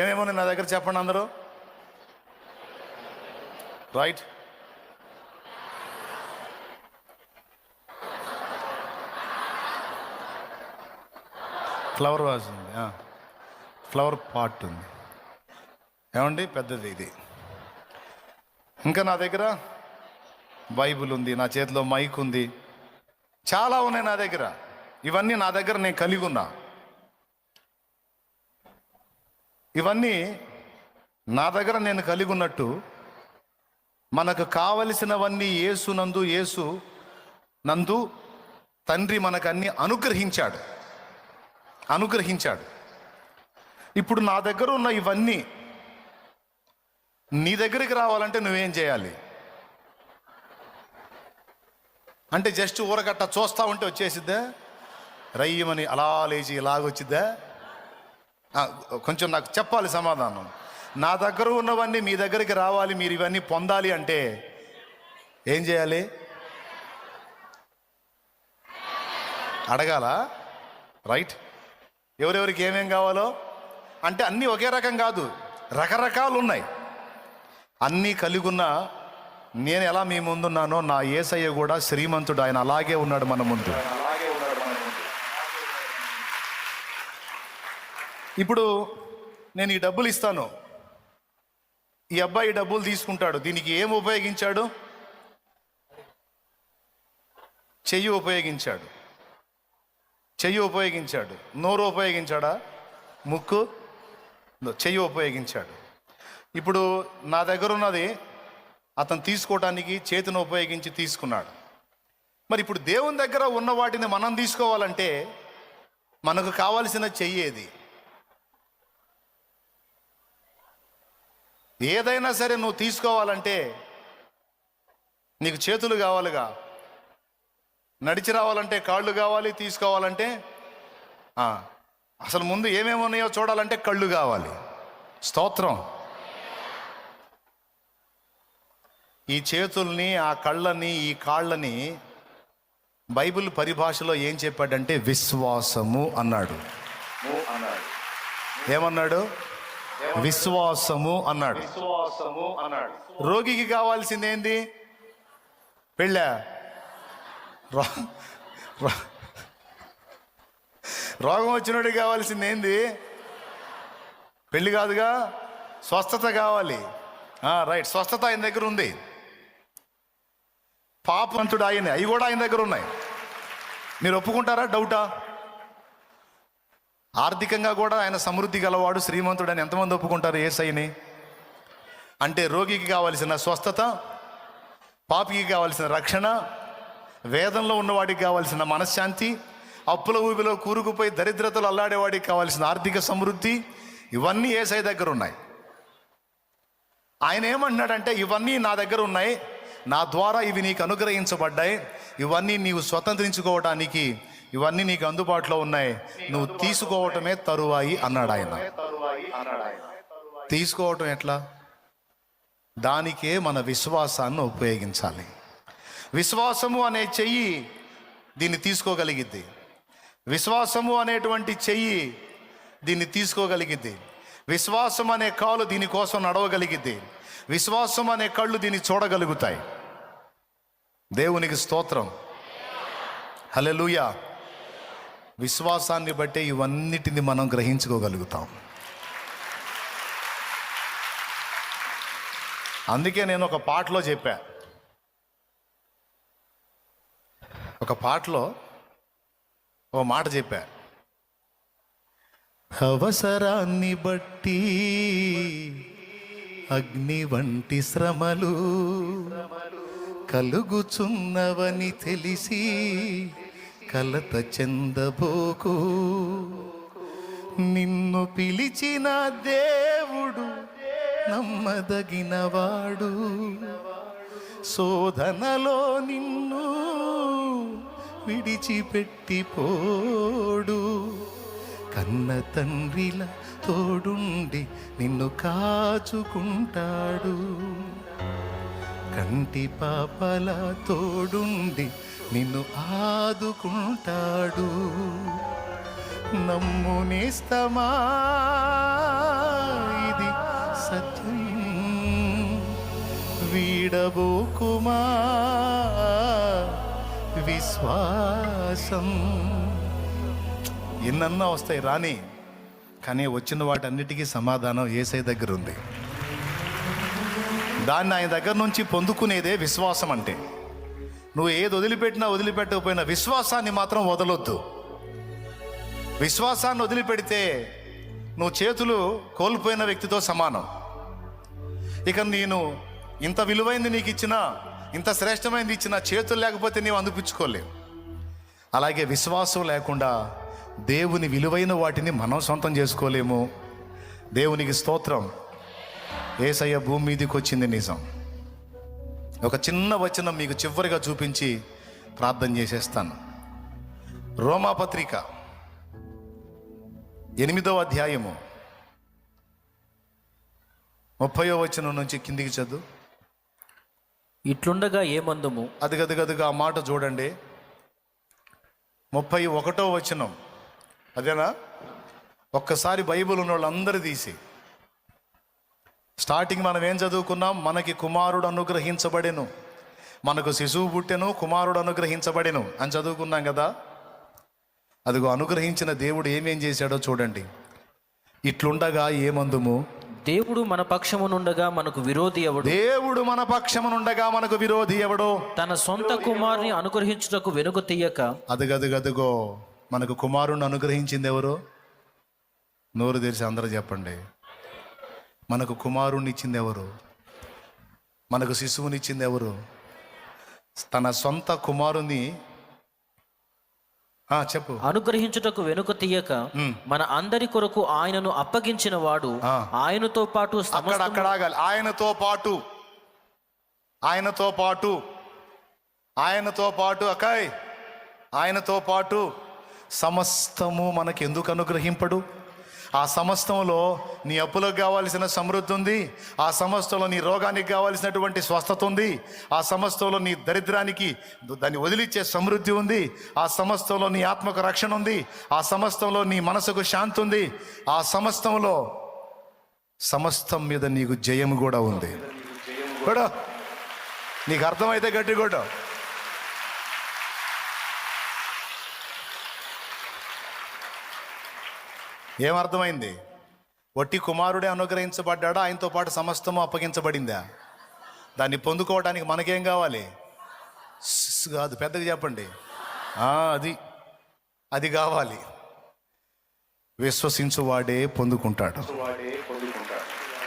ఏమేమో నా దగ్గర చెప్పండి అందరూ? రైట్ ఫ్లవర్ వాజ్ ఉంది ఫ్లవర్ పాట్ ఉంది. ఏమండి? పెద్దది ఇది. ఇంకా నా దగ్గర బైబుల్ ఉంది నా చేతిలో మైక్ ఉంది. చాలా ఉన్నాయి నా దగ్గర. ఇవన్నీ నా దగ్గర నేను కలిగి ఉన్నా. ఇవన్నీ నా దగ్గర నేను కలిగి ఉన్నట్టు మనకు కావలసినవన్నీ యేసు నందు యేసు నందు తండ్రి మనకు అన్ని అనుగ్రహించాడు. అనుగ్రహించాడు. ఇప్పుడు నా దగ్గర ఉన్న ఇవన్నీ నీ దగ్గరికి రావాలంటే నువ్వేం చేయాలి? అంటే జస్ట్ ఊరగట్ట చూస్తా ఉంటే వచ్చేసిద్దా? రయ్యమని అలా లేచి ఇలాగొచ్చిద్దా? కొంచెం నాకు చెప్పాలి సమాధానం. నా దగ్గర ఉన్నవన్నీ మీ దగ్గరికి రావాలి మీరు ఇవన్నీ పొందాలి అంటే ఏం చేయాలి? అడగాల? రైట్. ఎవరెవరికి ఏమేం కావాలో? అంటే అన్నీ ఒకే రకం కాదు రకరకాలు ఉన్నాయి అన్నీ కలిగి ఉన్న నేను ఎలా మీ ముందున్నానో నా ఏసయ్య కూడా శ్రీమంతుడు ఆయన అలాగే ఉన్నాడు మన ముందు. ఇప్పుడు నేను ఈ డబ్బులు ఇస్తాను. ఈ అబ్బాయి డబ్బులు తీసుకుంటాడు. దీనికి ఏం ఉపయోగించాడు? చెయ్యి ఉపయోగించాడు. చెయ్యి ఉపయోగించాడు. నోరు ఉపయోగించాడా? ముక్కు? చెయ్యి ఉపయోగించాడు. ఇప్పుడు నా దగ్గర ఉన్నది అతను తీసుకోవటానికి చేతిని ఉపయోగించి తీసుకున్నాడు. మరి ఇప్పుడు దేవుని దగ్గర ఉన్న వాటిని మనం తీసుకోవాలంటే మనకు కావాల్సిన చెయ్యేది? ఏదైనా సరే నువ్వు తీసుకోవాలంటే నీకు చేతులు కావాలిగా. నడిచి రావాలంటే కాళ్ళు కావాలి తీసుకోవాలంటే అసలు ముందు ఏమేమి ఉన్నాయో చూడాలంటే కళ్ళు కావాలి. స్తోత్రం. ఈ చేతుల్ని ఆ కళ్ళని ఈ కాళ్ళని బైబిల్ పరిభాషలో ఏం చెప్పాడంటే విశ్వాసము అన్నాడు. ఏమన్నాడు? విశ్వాసము అన్నాడు. విశ్వాసము అన్నాడు. రోగికి కావాల్సింది ఏంది పెళ్ళా రోగం వచ్చినోడికి కావాల్సింది ఏంది పెళ్ళి కాదుగా? స్వస్థత కావాలి. రైట్. స్వస్థత ఆయన దగ్గర ఉంది. పాపంతుడు ఆయన. అవి కూడా ఆయన దగ్గర ఉన్నాయి. మీరు ఒప్పుకుంటారా? డౌటా? ఆర్థికంగా కూడా ఆయన సమృద్ధి గలవాడు శ్రీమంతుడు అని ఎంతమంది ఒప్పుకుంటారు ఏసైని? అంటే రోగికి కావలసిన స్వస్థత పాపికి కావలసిన రక్షణ వేదంలో ఉన్నవాడికి కావలసిన మనశ్శాంతి అప్పుల ఊబిలో కూరుకుపోయి దరిద్రతలు అల్లాడేవాడికి కావాల్సిన ఆర్థిక సమృద్ధి ఇవన్నీ ఏసై దగ్గర ఉన్నాయి. ఆయన ఏమంటున్నాడంటే ఇవన్నీ నా దగ్గర ఉన్నాయి నా ద్వారా ఇవి నీకు అనుగ్రహించబడ్డాయి ఇవన్నీ నీవు స్వతంత్రించుకోవడానికి ఇవన్నీ నీకు అందుబాటులో ఉన్నాయి. నువ్వు తీసుకోవటమే తరువాయి అన్నాడు ఆయన. తీసుకోవటం ఎట్లా? దానికే మన విశ్వాసాన్ని ఉపయోగించాలి. విశ్వాసము అనే చెయ్యి దీన్ని తీసుకోగలిగిద్ది. విశ్వాసము అనేటువంటి చెయ్యి దీన్ని తీసుకోగలిగిద్ది. విశ్వాసం అనే కాలు దీనికోసం నడవగలిగిద్ది. విశ్వాసం అనే కళ్ళు దీన్ని చూడగలుగుతాయి. దేవునికి స్తోత్రం. హల్లెలూయా. విశ్వాసాన్ని బట్టే ఇవన్నిటిని మనం గ్రహించుకోగలుగుతాం. అందుకే నేను ఒక పాటలో చెప్పా. ఒక పాటలో ఒక మాట చెప్పా. అవసరాన్ని బట్టి అగ్ని వంటి శ్రమలు కలుగుచున్నవని తెలిసి కలత చెందబోకు. నిన్ను పిలిచిన దేవుడు నమ్మదగినవాడు శోధనలో నిన్ను విడిచిపెట్టిపోడు. కన్న తండ్రిల తోడుండి నిన్ను కాచుకుంటాడు. కంటి పాపల తోడుండి నిన్ను ఆదుకుంటాడు. నమ్ము నేస్తమా? ఇది సత్యం. వీడబోకుమా? విశ్వాసం. ఎన్నన్నా వస్తాయి రాని కానీ వచ్చిన వాటన్నిటికీ సమాధానం ఏసై దగ్గర ఉంది దాన్ని ఆయన దగ్గర నుంచి పొందుకునేదే విశ్వాసం అంటే నువ్వు ఏది వదిలిపెట్టినా వదిలిపెట్టకపోయినా విశ్వాసాన్ని మాత్రం వదలొద్దు. విశ్వాసాన్ని వదిలిపెడితే నువ్వు చేతులు కోల్పోయిన వ్యక్తితో సమానం. ఇక నేను ఇంత విలువైంది నీకు ఇచ్చినా ఇంత శ్రేష్టమైనది ఇచ్చిన చేతులు లేకపోతే నీవు అందిపించుకోలేవు అలాగే విశ్వాసం లేకుండా దేవుని విలువైన వాటిని మనం సొంతం చేసుకోలేము. దేవునికి స్తోత్రం. ఏసయ్య భూమి మీదకి వచ్చింది నిజం. ఒక చిన్న వచనం మీకు చివరిగా చూపించి ప్రార్థన చేసేస్తాను. రోమాపత్రిక ఎనిమిదవ అధ్యాయము. ముప్పయో వచనం నుంచి కిందికి చదువు. ఇట్లుండగా ఏమందుము? అది గది గదిగా ఆ మాట చూడండి. ముప్పై ఒకటో వచనం. అదేనా? ఒక్కసారి బైబిల్ ఉన్న వాళ్ళందరూ తీసి. స్టార్టింగ్ మనం ఏం చదువుకున్నాం? మనకి కుమారుడు అనుగ్రహించబడెను. మనకు శిశువు పుట్టెను కుమారుడు అనుగ్రహించబడెను అని చదువుకున్నాం కదా? అదిగో అనుగ్రహించిన దేవుడు ఏమేం చేశాడో చూడండి. ఇట్లుండగా ఏమందుము? దేవుడు మన పక్షమునుండగా మనకు విరోధి ఎవడు? దేవుడు మన పక్షమునుండగా మనకు విరోధి ఎవడో? తన సొంత కుమారుని అనుగ్రహించుటకు వెనుక తీయక అదుగదుగదుగో మనకు కుమారుణ్ణి అనుగ్రహించింది ఎవరు? నోరు తెరిచి అందరూ చెప్పండి. మనకు కుమారుణ్ణి ఇచ్చింది ఎవరు మనకు శిశువునిచ్చింది ఎవరు తన సొంత కుమారుని చెప్పు. అనుగ్రహించుటకు వెనుక తీయక మన అందరి కొరకు ఆయనను అప్పగించిన వాడు. ఆయనతో పాటు అక్కడ ఆగాలి. ఆయనతో పాటు. ఆయనతో పాటు. ఆయనతో పాటు అకాయ్ ఆయనతో పాటు. సమస్తము మనకి ఎందుకు అనుగ్రహింపడు? ఆ సమస్తంలో నీ అప్పులకు కావాల్సిన సమృద్ధి ఉంది. ఆ సమస్తంలో నీ రోగానికి కావాల్సినటువంటి స్వస్థత ఉంది. ఆ సమస్తంలో నీ దరిద్రానికి దాన్ని వదిలిచ్చే సమృద్ధి ఉంది. ఆ సమస్తంలో నీ ఆత్మకు రక్షణ ఉంది. ఆ సమస్తంలో నీ మనసుకు శాంతి ఉంది. ఆ సమస్తంలో సమస్తం మీద నీకు జయం కూడా ఉంది. కూడా నీకు అర్థమైతే గట్టి కూడా ఏమర్థమైంది? వట్టి కుమారుడే అనుగ్రహించబడ్డాడా? ఆయనతో పాటు సమస్తము అప్పగించబడిందా? దాన్ని పొందుకోవడానికి మనకేం కావాలి? కాదు పెద్దగా చెప్పండి. అది అది కావాలి. విశ్వసించువాడే పొందుకుంటాడు. వాడే పొందుకుంటాడు